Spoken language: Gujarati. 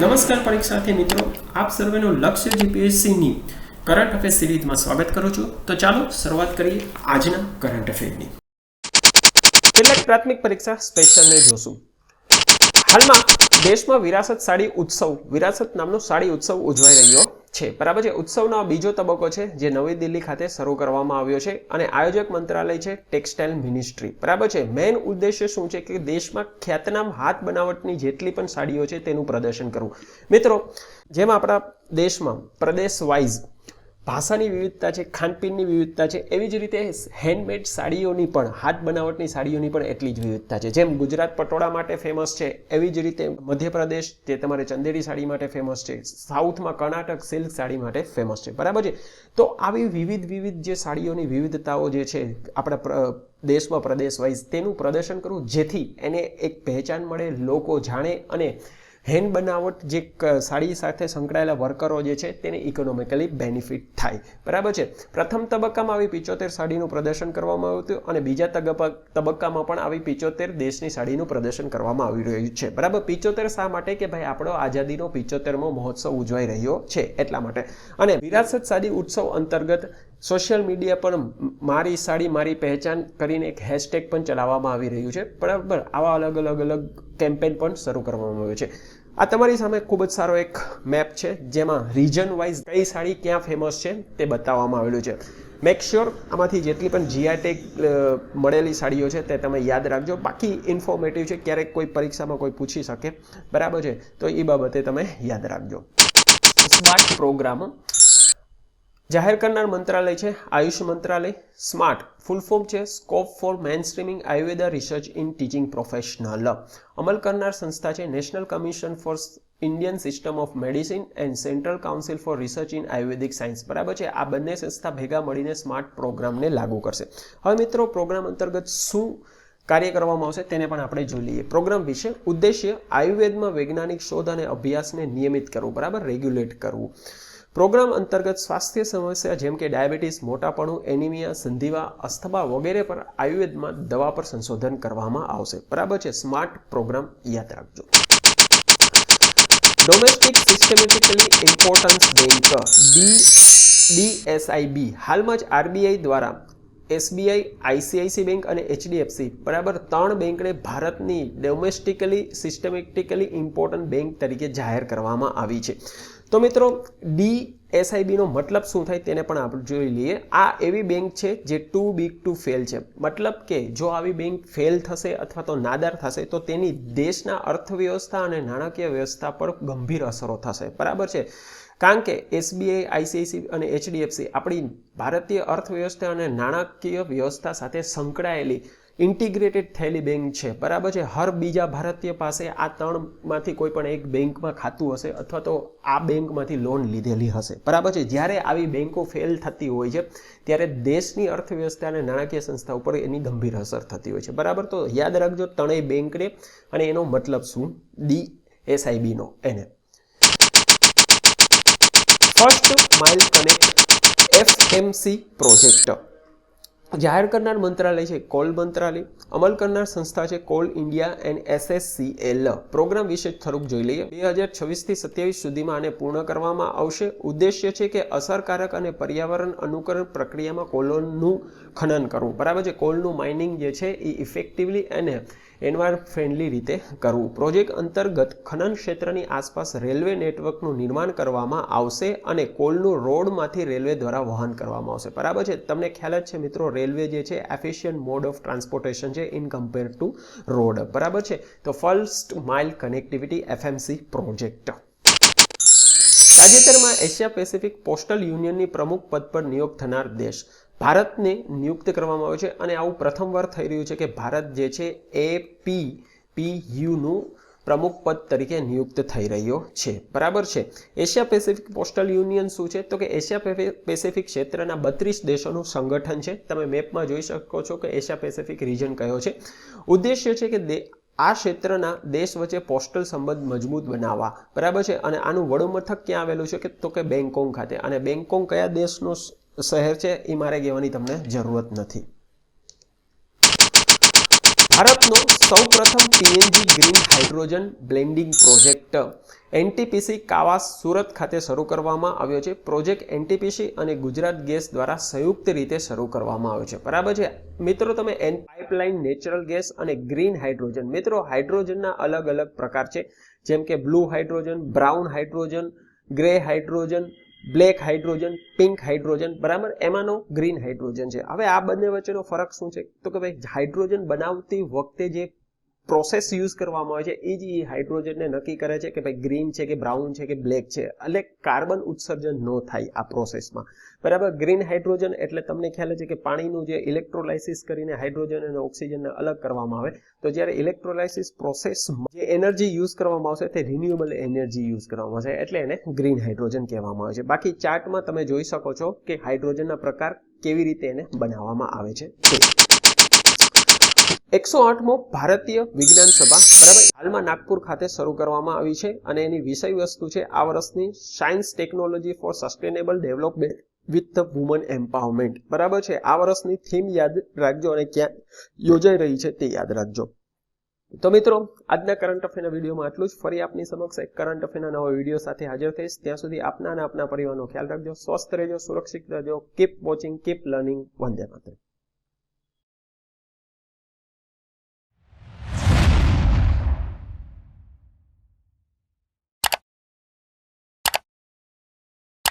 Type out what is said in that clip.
નમસ્કાર પરીક્ષાર્થી મિત્રો, આપ સર્વેનું લક્ષ્ય જીપીએસસીની કરંટ અફેર સિરીઝમાં સ્વાગત કરું છું. તો ચાલો શરૂઆત કરીએ આજના કરંટ અફેરની કેટલાક પ્રાથમિક પરીક્ષા સ્પેશિયલને જોશું. હાલમાં દેશમાં વિરાસત સાડી ઉત્સવ, વિરાસત નામનો સાડી ઉત્સવ ઉજવાઈ રહ્યો. છે. બરાબર છે? ઉત્સવનો બીજો તબક્કો છે જે નવી દિલ્હી ખાતે શરૂ કરવામાં આવ્યો છે અને આયોજક મંત્રાલય છે ટેક્સટાઇલ મિનિસ્ટ્રી. બરાબર છે? મેઇન ઉદ્દેશ્ય શું છે કે દેશમાં ખ્યાતનામ હાથ બનાવટની જેટલી પણ સાડીઓ છે તેનું પ્રદર્શન કરવું. મિત્રો, જેમ આપણા દેશમાં પ્રદેશ વાઇઝ ભાષાની વિવિધતા છે, ખાનપીનની વિવિધતા છે, એવી જ રીતે હેન્ડમેડ સાડીઓની પણ, હાથ બનાવટની સાડીઓની પણ એટલી જ વિવિધતા છે. જેમ ગુજરાત પટોળા માટે ફેમસ છે, એવી જ રીતે મધ્યપ્રદેશ તે તમારે ચંદેરી સાડી માટે ફેમસ છે, સાઉથમાં કર્ણાટક સિલ્ક સાડી માટે ફેમસ છે. બરાબર છે? તો આવી વિવિધ વિવિધ જે સાડીઓની વિવિધતાઓ જે છે, આપણા દેશમાં પ્રદેશ વાઇઝ તેનું પ્રદર્શન કરવું, જેથી એને એક પહેચાન મળે, લોકો જાણે અને હેન્ડ બનાવટ જે સાડી સાથે સંકળાયેલા વર્કરો જે છે તેને ઇકોનોમિકલી બેનિફિટ થાય. બરાબર છે? પ્રથમ તબક્કામાં આવી પિચોતેર સાડીનું પ્રદર્શન કરવામાં આવ્યું હતું અને બીજા તબક્કામાં પણ આવી પિચોતેર દેશની સાડીનું પ્રદર્શન કરવામાં આવી રહ્યું છે. બરાબર? પિચોતેર શા માટે? કે ભાઈ આપણો આઝાદીનો પિચોતેરમો મહોત્સવ ઉજવાઈ રહ્યો છે એટલા માટે. અને વિરાસત સાડી ઉત્સવ અંતર્ગત સોશિયલ મીડિયા પર મારી સાડી, મારી પહેચાન કરીને એક હેશટેગ પણ ચલાવવામાં આવી રહ્યું છે. બરાબર, આવા અલગ અલગ અલગ કેમ્પેન પણ શરૂ કરવામાં આવ્યું છે. આ તમારી સામે ખૂબ જ સારો એક મેપ છે, જેમાં રીજન વાઇઝ કઈ સાડી ક્યાં ફેમસ છે તે બતાવવામાં આવેલું છે. મેક શ્યોર આમાંથી જેટલી પણ જીઆઈ મળેલી સાડીઓ છે તે તમે યાદ રાખજો. બાકી ઇન્ફોર્મેટિવ છે, ક્યારેક કોઈ પરીક્ષામાં કોઈ પૂછી શકે. બરાબર છે, તો એ બાબતે તમે યાદ રાખજો. સ્માર્ટ પ્રોગ્રામ જાહેર કરનાર મંત્રાલય છે, આયુષ મંત્રાલય, સ્માર્ટ, ફૂલ ફોર્મ છે, scope for mainstreaming, Ayurveda research in teaching professional. અમલ કરનાર સંસ્થા છે, national commission for Indian system of medicine and central council for research in Ayurvedic science. બરાબર છે? આ બંને સંસ્થા ભેગા મળીને સ્માર્ટ પ્રોગ્રામને લાગુ કરશે. હવે મિત્રો, પ્રોગ્રામ અંતર્ગત શું કાર્ય કરવામાં આવશે તેને પણ આપણે જોઈ લઈએ પ્રોગ્રામ વિશે ઉદ્દેશ્ય આયુર્વેદમાં વૈજ્ઞાનિક શોધ અને અભ્યાસને નિયમિત કરવું, બરાબર? રેગ્યુલેટ કરવું. પ્રોગ્રામ અંતર્ગત સ્વાસ્થ્ય સમસ્યા જેમ કે ડાયાબિટીસ, મોટાપણું, એનિમિયા, સંધિવા, અસ્થમા વગેરે પર આયુર્વેદમાં દવા પર સંશોધન કરવામાં આવશે. બરાબર છે? સ્માર્ટ પ્રોગ્રામ યાદ રાખજો. Domestic systematically importance bank D DSIB હાલમાં જ આરબીઆઈ દ્વારા એસબીઆઈ, આઈસીઆઈસી બેંક અને એચડીએફસી, બરાબર, ત્રણ બેંકને ભારતની ડોમેસ્ટિકલી સિસ્ટમેટિકલી ઇમ્પોર્ટન્ટ બેંક તરીકે જાહેર કરવામાં આવી છે. તો મિત્રો ડી એસઆઈબીનો મતલબ શું થાય તેને પણ આપણે જોઈ લઈએ. આ એવી બેંક છે જે ટુ બિગ ટુ ફેલ છે. મતલબ કે જો આવી બેંક ફેલ થશે અથવા તો નાદાર થશે, તો તેની દેશના અર્થવ્યવસ્થા અને નાણાકીય વ્યવસ્થા પર ગંભીર અસરો થશે. બરાબર છે? કારણ કે એસબીઆઈ આઈસીઆઈસી અને એચડીએફસી આપણી ભારતીય અર્થવ્યવસ્થા અને નાણાકીય વ્યવસ્થા સાથે સંકળાયેલી ઇન્ટિગ્રેટેડ થયેલી બેંક છે. બરાબર છે? હર બીજા ભારતીય પાસે આ ત્રણમાંથી કોઈ પણ એક બેંકમાં ખાતું હશે અથવા તો આ બેંકમાંથી લોન લીધેલી હશે. બરાબર છે? જ્યારે આવી બેંકો ફેલ થતી હોય છે, ત્યારે દેશની અર્થવ્યવસ્થા અને નાણાકીય સંસ્થા ઉપર એની ગંભીર અસર થતી હોય છે. બરાબર? તો યાદ રાખજો, ત્રણેય બેંકને અને એનો મતલબ શું? ડી એસઆઈબીનો એને first mile connect FMC project જાહેર કરનાર મંત્રાલય છે, કોલ મંત્રાલય. અમલ કરનાર સંસ્થા છે, Coal India and SSCL. Programme વિશે થોડુંક જોઈ લઈએ. બે હજાર છવ્વીસથી સત્યાવીસ સુધીમાં આને પૂર્ણ કરવામાં આવશે. ઉદ્દેશ્ય છે કે અસરકારક અને પર્યાવરણ અનુકરણ પ્રક્રિયામાં કોલોનું ખનન કરવું. બરાબર છે? કોલનું માઇનિંગ જે છે એ ઇફેક્ટિવલી અને એન્વાયર ફ્રેન્ડલી રીતે કરવું. પ્રોજેક્ટ અંતર્ગત ખનન ક્ષેત્રની આસપાસ રેલવે નેટવર્કનું નિર્માણ કરવામાં આવશે અને કોલનું રોડમાંથી રેલવે દ્વારા વહન કરવામાં આવશે. બરાબર છે? તમને ખ્યાલ જ છે મિત્રો રેલવે જે છે એફિશિયન્ટ મોડ ઓફ ટ્રાન્સપોર્ટેશન છે ઇન કમ્પેર ટુ રોડ બરાબર છે? તો first mile connectivity FMC project તાજેતરમાં એશિયા પેસિફિક પોસ્ટલ યુનિયનની પ્રમુખ પદ પર નિયોગ થનાર દેશ. ભારતને નિયુક્ત કરવામાં આવ્યો છે અને આવું પ્રથમવાર થઈ રહ્યું છે કે ભારત જે છે એ પી પી યુનું પ્રમુખ પદ તરીકે નિયુક્ત થઈ રહ્યો છે. બરાબર છે? એશિયા પેસિફિક પોસ્ટલ યુનિયન શું છે? તો કે એશિયા પેસિફિક ક્ષેત્રના બત્રીસ દેશોનું સંગઠન છે. તમે મેપમાં જોઈ શકો છો કે એશિયા પેસિફિક રિજન કયો છે. ઉદ્દેશ્ય છે કે આ ક્ષેત્રના દેશ વચ્ચે પોસ્ટલ સંબંધ મજબૂત બનાવવા. બરાબર છે? અને આનું વડુમથક ક્યાં આવેલું છે કે, તો કે બેંગકોંગ ખાતે. અને બેંગકોંગ કયા દેશનું શહેર છે, એ મારે કહેવાની તમને જરૂરત નથી. ભારતનો સૌપ્રથમ PNG green hydrogen blending project, NTPC Kawas Surat ખાતે શરૂ કરવામાં આવ્યો છે. પ્રોજેક્ટ એનટીપીસી અને ગુજરાત ગેસ દ્વારા સંયુક્ત રીતે શરૂ કરવામાં આવ્યો છે. બરાબર છે? મિત્રો, તમે એન પાઇપલાઇન, નેચરલ ગેસ અને ગ્રીન હાઇડ્રોજન, મિત્રો, હાઇડ્રોજનના અલગ અલગ પ્રકાર છે. જેમ કે blue hydrogen, brown hydrogen, grey hydrogen black hydrogen, pink hydrogen, બરાબર? એમાંનો ગ્રીન હાઇડ્રોજન છે. હવે આ બંને વચ્ચેનો ફરક શું છે? તો કે ભાઈ હાઇડ્રોજન બનાવતી વખતે જે પ્રોસેસ યુઝ કરવામાં આવે છે, એ જ એ હાઇડ્રોજનને નક્કી કરે છે કે ભાઈ ગ્રીન છે કે બ્રાઉન છે કે બ્લેક છે. એટલે કાર્બન ઉત્સર્જન ન થાય આ પ્રોસેસમાં બરાબર? ગ્રીન હાઇડ્રોજન એટલે તમને ખ્યાલ છે કે પાણીનું જે ઇલેક્ટ્રોલાઇસિસ કરીને હાઇડ્રોજન અને ઓક્સિજનને અલગ કરવામાં આવે. તો જ્યારે ઇલેક્ટ્રોલાઇસિસ પ્રોસેસ જે એનર્જી યુઝ કરવામાં આવશે તે રિન્યુએબલ એનર્જી યુઝ કરવામાં આવશે. એટલે એને ગ્રીન હાઇડ્રોજન કહેવામાં આવે છે. બાકી ચાર્ટમાં તમે જોઈ શકો છો કે હાઇડ્રોજનના પ્રકાર કેવી રીતે એને બનાવવામાં આવે છે. એકસો આઠમો ભારતીય વિજ્ઞાન સભા. બરાબર? હાલમાં નાગપુર ખાતે શરૂ કરવામાં આવી છે અને એની વિષય વસ્તુ છે આ વર્ષની science technology for sustainable development with the women empowerment બરાબર છે? આ વર્ષની થીમ યાદ રાખજો અને ક્યાં યોજાઈ રહી છે તે યાદ રાખજો. તો મિત્રો, આજના કરંટ અફેરના વિડીયોમાં આટલું જ. ફરી આપની સમક્ષ એક કરંટ અફેરના નવા વીડિયો સાથે હાજર થઈશ. ત્યાં સુધી આપના અને આપના પરિવારનો ખ્યાલ રાખજો. સ્વસ્થ રહેજો, સુરક્ષિત રહેજો. કીપ વોચિંગ કીપ લર્નિંગ વંદે માતરમ.